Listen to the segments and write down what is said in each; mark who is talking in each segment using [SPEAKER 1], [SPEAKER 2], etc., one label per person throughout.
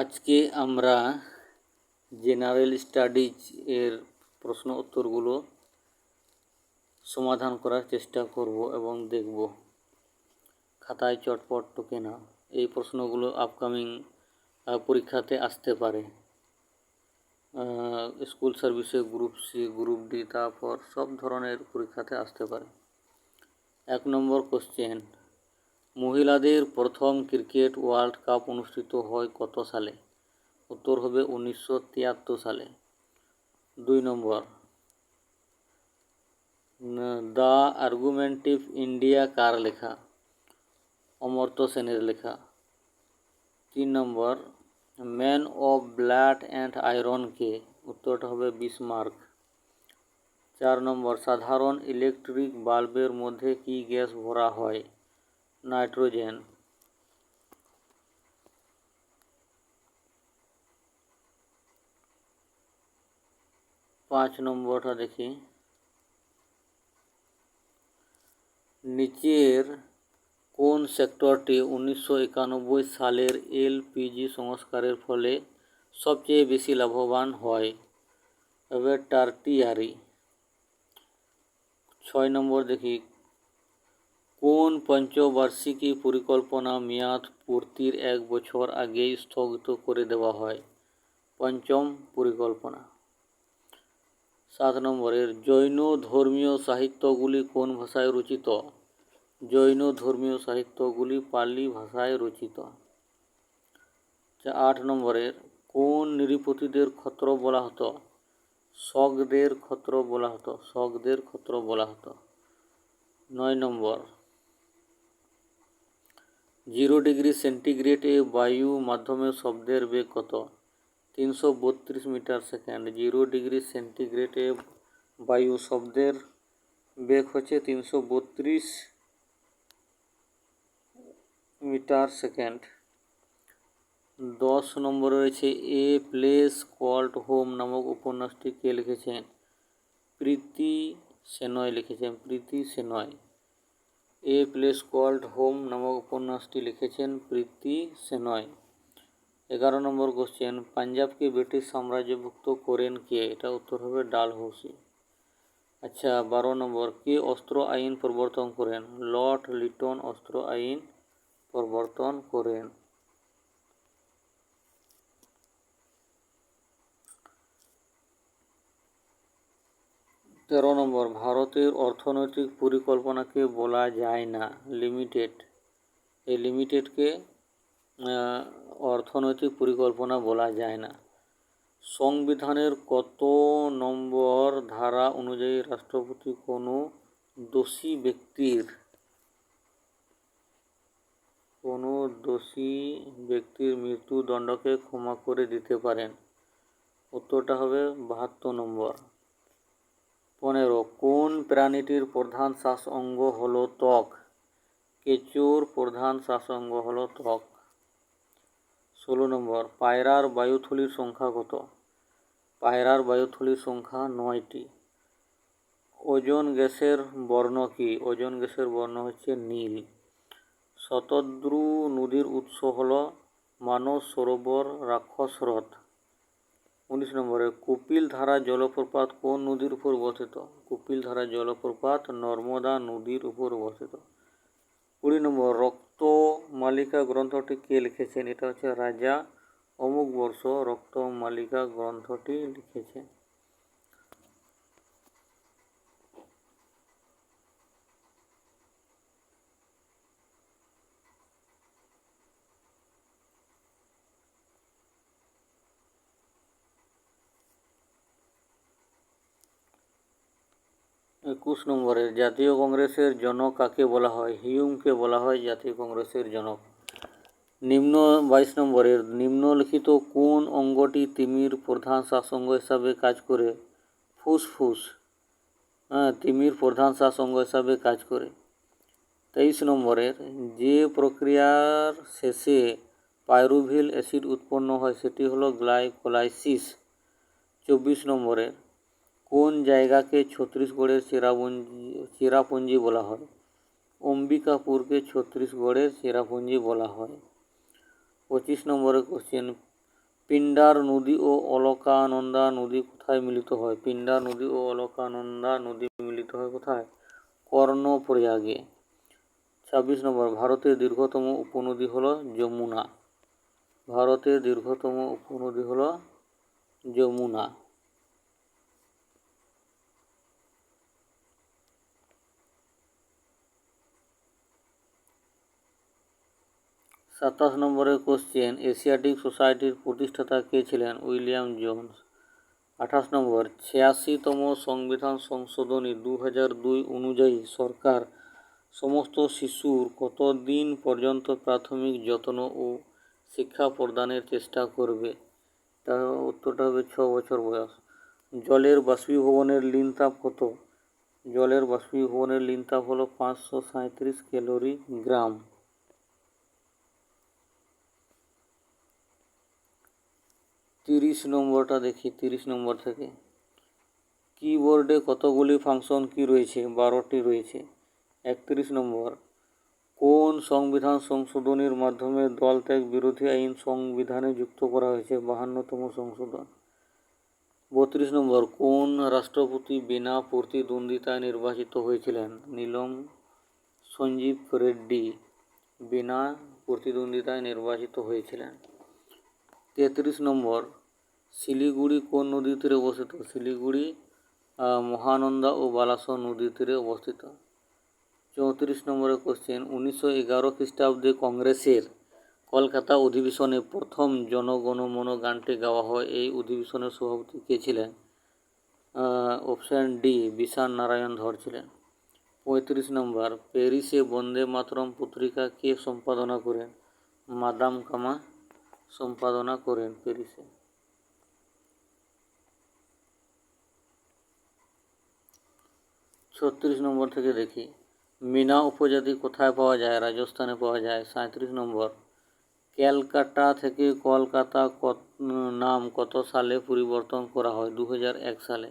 [SPEAKER 1] আজকে আমরা general studies এর প্রশ্ন উত্তরগুলো সমাধান করার চেষ্টা করব এবং দেখব খাতায় চটপট টুকে না এই প্রশ্নগুলো আপকামিং পরীক্ষাতে আসতে পারে। স্কুল সার্ভিসে গ্রুপ সি গ্রুপ ডি তারপর সব ধরনের পরীক্ষাতে আসতে পারে। এক নম্বর কোশ্চেন মহিলাদের প্রথম ক্রিকেট ওয়ার্ল্ড কাপ অনুষ্ঠিত হয় কত সালে? উত্তর হবে উনিশশো তিয়াত্তর সালে। দুই নম্বর। দ্য আর্গুমেন্টিভ ইন্ডিয়া কার লেখা? অমর্ত্য সেনের লেখা। তিন নম্বর। Man of blood and iron কে? উত্তরটা হবে বিসমার্ক। চার নম্বর। সাধারণ ইলেকট্রিক বাল্বের মধ্যে কি গ্যাস ভরা হয়? নাইট্রোজেন। পাঁচ নম্বরটা দেখি। নিচের কোন সেক্টরটি উনিশশো একানব্বই সালের এলপিজি সংস্কারের ফলে সবচেয়ে বেশি লাভবান হয়? তবে টার্টিয়ারি। ছয় নম্বর দেখি কোন পঞ্চবার্ষিকী পরিকল্পনা মেয়াদ পূর্তির এক বছর আগেই স্থগিত করে দেওয়া হয়? পঞ্চম পরিকল্পনা। সাত নম্বরের, জৈন ধর্মীয় সাহিত্যগুলি কোন ভাষায় রচিত? জৈন ধর্মীয় সাহিত্যগুলি পালি ভাষায় রচিত। আট নম্বরের, কোন নৃপতিদের ক্ষত্র বলা হতো? শকদের ক্ষত্র বলা হতো শকদের ক্ষত্র বলা হতো। নয় নম্বর জিরো ডিগ্রি সেন্টিগ্রেডে বায়ু মাধ্যমে শব্দের বেগ কত? তিনশো বত্রিশ মিটার সেকেন্ড। জিরো ডিগ্রি সেন্টিগ্রেডে বায়ু শব্দের বেগ হচ্ছে তিনশো বত্রিশ মিটার সেকেন্ড। দশ নম্বর রয়েছে এ প্লেস কল্ড হোম নামক উপন্যাসটি কে লিখেছেন? প্রীতি সেনয় লিখেছেন। Preeti Shenoy. A place called home নামক উপন্যাসটি লিখেছেন প্রীতি সেনয়। এগারো নম্বর কোশ্চেন, পাঞ্জাবকে ব্রিটিশ সাম্রাজ্যভুক্ত করেন কে? এটা উত্তর হবে ডালহৌসি। আচ্ছা বারো নম্বর, কে অস্ত্র আইন প্রবর্তন করেন? লর্ড লিটন অস্ত্র আইন প্রবর্তন করেন। তেরো নম্বর, ভারতের অর্থনৈতিক পরিকল্পনাকে বলা যায় না। লিমিটেড। এই লিমিটেডকে অর্থনৈতিক পরিকল্পনা বলা যায় না। সংবিধানের কত নম্বর ধারা অনুযায়ী রাষ্ট্রপতি কোনো দোষী ব্যক্তির, কোনো দোষী ব্যক্তির মৃত্যুদণ্ডকে ক্ষমা করে দিতে পারেন? উত্তরটা হবে বাহাত্তর নম্বর। পনেরো। কোন প্রাণীটির প্রধান শ্বাস অঙ্গ হলো ত্বক? কেঁচোর প্রধান শ্বাস অঙ্গ হলো ত্বক। ষোলো নম্বর, পায়রার বায়ুথলির সংখ্যা কত? পায়রার বায়ুথলির সংখ্যা নয়টি। ওজন গ্যাসের বর্ণ কি? ওজন গ্যাসের বর্ণ হচ্ছে নীল। শতদ্রু নদীর উৎস হল মানস সরোবর, রাক্ষস হ্রদ। উনিশ নম্বরে কপিল ধারা জলপ্রপাত কোন নদীর উপর অবস্থিত? কপিল ধারা জলপ্রপাত নর্মদা নদীর উপর অবস্থিত। কুড়ি নম্বর, রক্ত মালিকা গ্রন্থটি কে লিখেছেন? এটা হচ্ছে রাজা অমুক বর্ষ রক্ত মালিকা গ্রন্থটি লিখেছেন। একুশ নম্বরের, জাতীয় কংগ্রেসের জনক কাকে বলা হয়? হিউমকে বলা হয় জাতীয় কংগ্রেসের জনক। নিম্ন বাইশ নম্বরের, নিম্নলিখিত কোন অঙ্গটি তিমির প্রধান শ্বাসঙ্গ হিসাবে কাজ করে? ফুসফুস। হ্যাঁ তিমির প্রধান শ্বাসঙ্গ হিসাবে কাজ করে। তেইশ নম্বরের, যে প্রক্রিয়ার শেষে পাইরুভিল অ্যাসিড উৎপন্ন হয়, সেটি হলো গ্লাইকোলাইসিস। চব্বিশ নম্বরের কোন জায়গাকে ছত্তিশগড়ের চেরাপুঞ্জি চেরাপুঞ্জি বলা হয়? অম্বিকাপুরকে ছত্তিশগড়ের চেরাপুঞ্জি বলা হয়। পঁচিশ নম্বরের কোশ্চেন পিন্ডার নদী ও অলকানন্দা নদী কোথায় মিলিত হয়? পিন্ডার নদী ও অলকানন্দা নদী মিলিত হয় কোথায়? কর্ণপ্রয়াগে। ছাব্বিশ নম্বর, ভারতের দীর্ঘতম উপনদী হলো যমুনা। ভারতের দীর্ঘতম উপনদী হলো যমুনা। সাতাশ নম্বরের কোশ্চেন এশিয়াটিক সোসাইটির প্রতিষ্ঠাতা কে ছিলেন? William Jones. আঠাশ নম্বর, ছিয়াশিতম সংবিধান সংশোধনী দু হাজার দুই অনুযায়ী সরকার সমস্ত শিশুর কতদিন পর্যন্ত প্রাথমিক যত্ন ও শিক্ষা প্রদানের চেষ্টা করবে? তার উত্তরটা হবে ছ বছর বয়স। জলের বাষ্পীভবনের লিন তাপ কত? জলের বাষ্পীভবনের লিন তাপ হলো পাঁচশো সাঁত্রিশ ক্যালোরি গ্রাম। তিরিশ নম্বরটা দেখি, তিরিশ নম্বর থেকে। কিবোর্ডে কতগুলি ফাংশন কি রয়েছে? বারোটি রয়েছে। একত্রিশ নম্বর, কোন সংবিধান সংশোধনীর মাধ্যমে দল ত্যাগ বিরোধী আইন সংবিধানে যুক্ত করা হয়েছে? বাহান্নতম সংশোধন। বত্রিশ নম্বর, কোন রাষ্ট্রপতি বিনা প্রতিদ্বন্দ্বিতায় নির্বাচিত হয়েছিলেন? নীলম সঞ্জীব রেড্ডি বিনা প্রতিদ্বন্দ্বিতায় নির্বাচিত হয়েছিলেন। তেত্রিশ নম্বর, শিলিগুড়ি কোন নদীর তীরে অবস্থিত? শিলিগুড়ি মহানন্দা ও বালাসন নদীর তীরে অবস্থিত। চৌত্রিশ নম্বরের কোশ্চেন উনিশশো এগারো খ্রিস্টাব্দে কংগ্রেসের কলকাতা অধিবেশনে প্রথম জনগণমন গানটি গাওয়া হয়। এই অধিবেশনের সভাপতি কে ছিলেন? অপশান ডি বিশাল নারায়ণ ধর ছিলেন। পঁয়ত্রিশ নম্বর প্যারিসে বন্দে মাতরম পত্রিকা কে সম্পাদনা করেন? মাদাম কামা সম্পাদনা করেন প্যারিসে ছত্রিশ নম্বর থেকে দেখি। মিনা উপজাতি কোথায় পাওয়া যায়? রাজস্থানে পাওয়া যায়। সাঁত্রিশ নম্বর। ক্যালকাটা থেকে কলকাতা কত, নাম কত সালে পরিবর্তন করা হয়? দু সালে।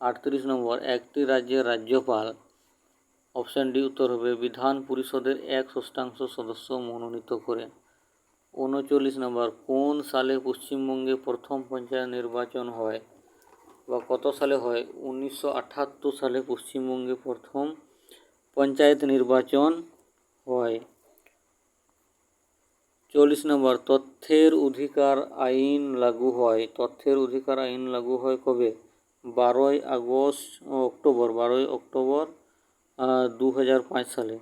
[SPEAKER 1] আটত্রিশ নম্বর। একটি রাজ্যের রাজ্যপাল। অপশান ডি উত্তর হবে, বিধান পরিষদের এক ষষ্ঠাংশ সদস্য মনোনীত করেন। উনচল্লিশ নম্বর, কোন সালে পশ্চিমবঙ্গে প্রথম পঞ্চায়েত নির্বাচন হয় বা কত সালে হয়? উনিশশো আটাত্তর সালে পশ্চিমবঙ্গে প্রথম পঞ্চায়েত নির্বাচন হয়। চল্লিশ নম্বর, তথ্যের অধিকার আইন লাগু হয়। তথ্যের অধিকার আইন লাগু হয় কবে? বারোই আগস্ট অক্টোবর, বারোই অক্টোবর দু হাজার পাঁচ সালে।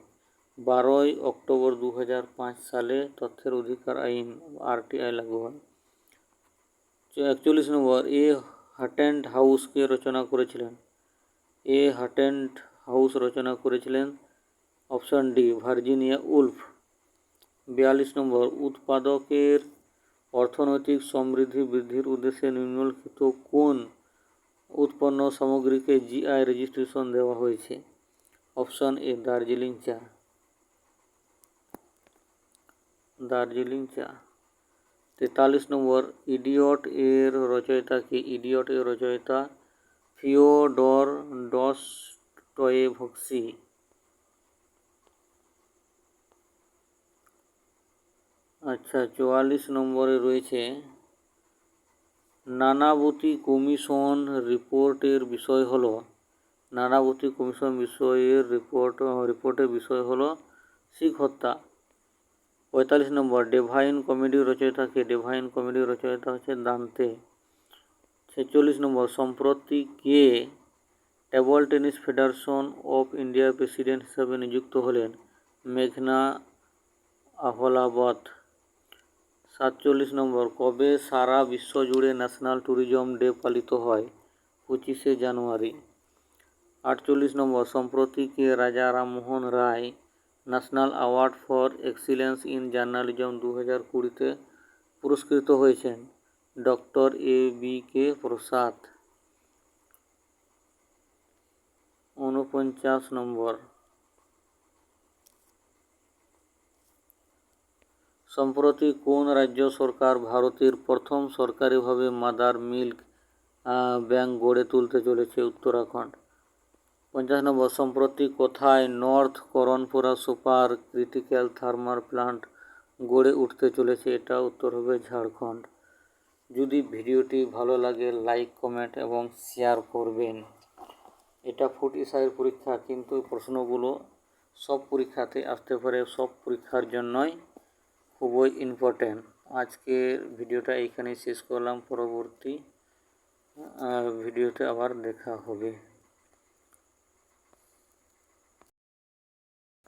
[SPEAKER 1] বারোই অক্টোবর দু হাজার পাঁচ সালে তথ্যের অধিকার আইন, আরটিআই লাগু হয়। একচল্লিশ নম্বর, এ হাটেন্ড হাউসকে রচনা করেছিলেন। এ হাটেন্ট হাউস রচনা করেছিলেন অপশন ডি, ভার্জিনিয়া উলফ। বিয়াল্লিশ নম্বর, উৎপাদকের অর্থনৈতিক সমৃদ্ধি বৃদ্ধির উদ্দেশ্যে নিম্নলিখিত কোন উৎপন্ন সামগ্রীকে জিআই রেজিস্ট্রেশন দেওয়া হয়েছে? অপশান এ, দার্জিলিং চা। দার্জিলিং চা। তেতাল্লিশ নম্বর, ইডিয়ট এর রচয়িতা কি? ইডিয়ট এর রচয়িতা ফিওডর ডস্টয়েভস্কি আচ্ছা চুয়াল্লিশ নম্বরে রয়েছে, নানাবতী কমিশন রিপোর্টের বিষয় হলো, নানাবতী কমিশন বিষয়ের রিপোর্ট, রিপোর্টের বিষয় হলো শিখ হত্যা। পঁয়তাল্লিশ নম্বর ডেভাইন কমেডি রচয়িতা কে? ডেভাইন কমেডি রচয়িতা হচ্ছে দান্তে। ছেচল্লিশ নম্বর, সম্প্রতি কে? টেবল টেনিস ফেডারেশন অফ ইন্ডিয়ার প্রেসিডেন্ট হিসাবে নিযুক্ত হলেন মেঘনা আহলাবাদ। সাতচল্লিশ নম্বর, কবে সারা বিশ্ব জুড়ে ন্যাশনাল ট্যুরিজম ডে পালিত হয়? পঁচিশে জানুয়ারি। আটচল্লিশ নম্বর, সম্প্রতি কে? Raja Rammohan Roy national award for excellence in journalism দু হাজার কুড়িতে পুরস্কৃত হয়েছেন ডক্টর এ বি কে প্রসাদ। ঊনপঞ্চাশ নম্বর। সম্প্রতি কোন রাজ্য সরকার ভারতের প্রথম সরকারিভাবে মাদার মিল্ক ব্যাংক গড়ে তুলতে চলেছে উত্তরাখণ্ড? পঞ্চাশ নম্বর, সম্প্রতি কোথায় north Karanpura super critical thermal plant গড়ে উঠতে চলেছে এটা উত্তর হবে ঝাড়খণ্ড। যদি ভিডিওটি ভালো লাগে, লাইক, কমেন্ট এবং শেয়ার করবেন। এটা ফুড ইসাইয়ের পরীক্ষা, কিন্তু প্রশ্নগুলো সব পরীক্ষাতে আসতে পারে, সব পরীক্ষার জন্যই খুবই ইম্পর্ট্যান্ট আজকের ভিডিওটা এইখানেই শেষ করলাম, পরবর্তী ভিডিওতে আবার দেখা হবে।